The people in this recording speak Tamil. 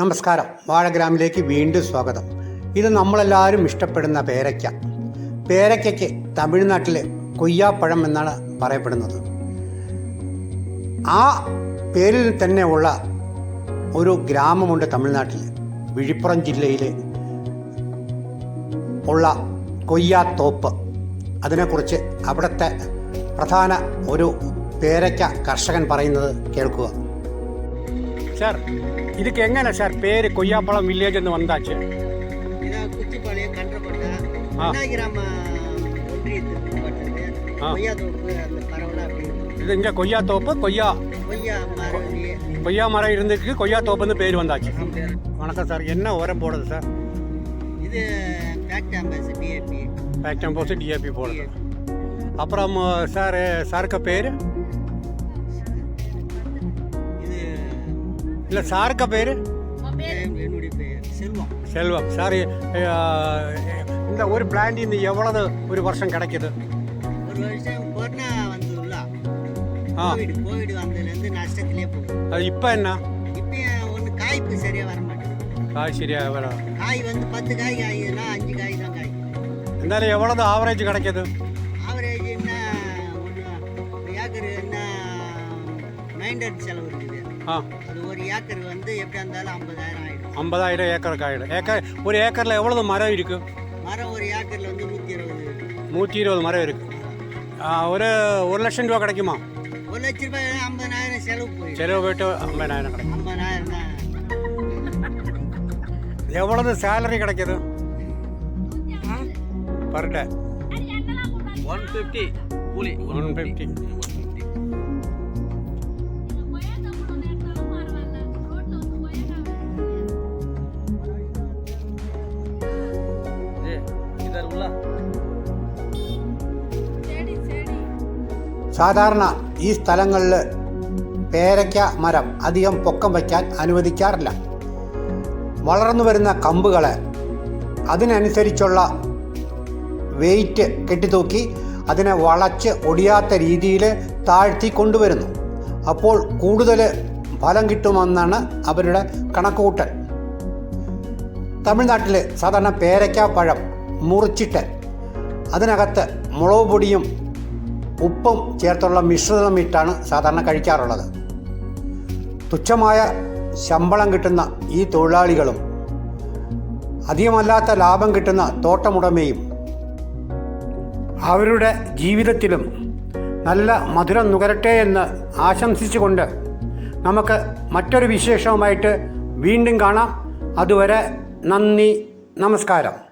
നമസ്കാരം. വാഴഗ്രാമിലേക്ക് വീണ്ടും സ്വാഗതം. ഇത് നമ്മളെല്ലാവരും ഇഷ്ടപ്പെടുന്ന പേരയ്ക്ക. പേരയ്ക്കയ്ക്ക് തമിഴ്നാട്ടിലെ കൊയ്യാപ്പഴം എന്നാണ് പറയപ്പെടുന്നത്. ആ പേരിൽ തന്നെ ഉള്ള ഒരു ഗ്രാമമുണ്ട് തമിഴ്നാട്ടിൽ. വിഴിപ്പുറം ജില്ലയിൽ ഉള്ള കൊയ്യാത്തോപ്പ്. അതിനെക്കുറിച്ച് അവിടുത്തെ പ്രധാന ഒരു പേരയ്ക്ക കർഷകൻ പറയുന്നത് കേൾക്കുക. சார் இதுக்கு எங்கண்ணே சார் பேர்? கொய்யாப்பழம் வில்லேஜ்னு வந்தாச்சு. இதான் குச்சிப்பாளையம் கன்றப்பட்ட. இது இங்கே கொய்யா தோப்பு கொய்யா. கொய்யா மரம் இருந்துக்கு கொய்யா தோப்புன்னு பேர் வந்தாச்சு. வணக்கம் சார் என்ன உரம் போடுது சார்? இது Factamfos DAP Factamfos DAP போடுது. அப்புறம் சார் சாருக்கு பேர்? இல்லை சாருக்கு பேர்? என்னுடைய பெயர் செல்வம். செல்வம். சார் இந்த ஒரு பிளான்ட் இந்த எவ்வளவு ஒரு வருஷம் கிடைக்குது? ஒரு வருஷம் கொரோனா வந்ததுல கோவிட் கோவிட் வந்ததுலேருந்து நஷ்டத்திலே போகுது. அது இப்போ என்ன? இப்போ ஒன்று காய்ப்பு சரியாக வர மாட்டேங்குது. காய் சரியாக வரும் காய் வந்து பத்து காய் காய்க்குதுன்னா அஞ்சு காய் தான் காய். இருந்தாலும் எவ்வளவு ஆவரேஜ் கிடைக்குது? ஆவரேஜ் என்ன ஒன்று ஏக்கர் என்ன மெயின்டெனன்ஸ் செலவு இருக்குது. அது ஒரு ஏக்கர் வந்து எப்படி இருந்தாலும் ஐம்பதாயிரம் ஆயிடும். ஐம்பதாயிரம் ஏக்கருக்கு ஆகிடும் ஏக்கர் ஒரு ஏக்கரில் எவ்வளவு மரம் இருக்கு? மரம் ஒரு ஏக்கரில் வந்து நூற்றி இருபது நூற்றி இருபது மரம் இருக்கு. ஆ, ஒரு ஒரு லட்சம் ரூபா கிடைக்குமா? ஒரு லட்ச ரூபாய் ஐம்பதாயிரம் செலவு போயிடும். செலவு போயிட்டு ஐம்பதாயிரம் கிடைக்கும். ஐம்பதாயிரம் தான். எவ்வளவு சேலரி கிடைக்குது? பர் டே ஒன் ஃபிஃப்டி கூலி. ஒன் ஃபிஃப்டி സാധാരണ ഈ സ്ഥലങ്ങളിൽ പേരയ്ക്ക മരം അധികം പൊക്കം വയ്ക്കാൻ അനുവദിക്കാറില്ല. വളർന്നു വരുന്ന കമ്പുകളെ അതിനനുസരിച്ചുള്ള വെയിറ്റ് കെട്ടിത്തൂക്കി അതിനെ വളച്ച് ഒടിയാത്ത രീതിയിൽ താഴ്ത്തി കൊണ്ടുവരുന്നു. അപ്പോൾ കൂടുതൽ ഫലം കിട്ടുമെന്നാണ് അവരുടെ കണക്കുകൂട്ടൽ. തമിഴ്നാട്ടിൽ സാധാരണ പേരയ്ക്ക പഴം മുറിച്ചിട്ട് അതിനകത്ത് മുളക് പൊടിയും ഉപ്പും ചേർത്തുള്ള മിശ്രിതം ഇട്ടാണ് സാധാരണ കഴിക്കാറുള്ളത്. തുച്ഛമായ ശമ്പളം കിട്ടുന്ന ഈ തൊഴിലാളികളും അധികമല്ലാത്ത ലാഭം കിട്ടുന്ന തോട്ടമുടമയും അവരുടെ ജീവിതത്തിലും നല്ല മധുരം നുകരട്ടെ എന്ന് ആശംസിച്ചുകൊണ്ട് നമുക്ക് മറ്റൊരു വിശേഷവുമായിട്ട് വീണ്ടും കാണാം. അതുവരെ നന്ദി നമസ്കാരം.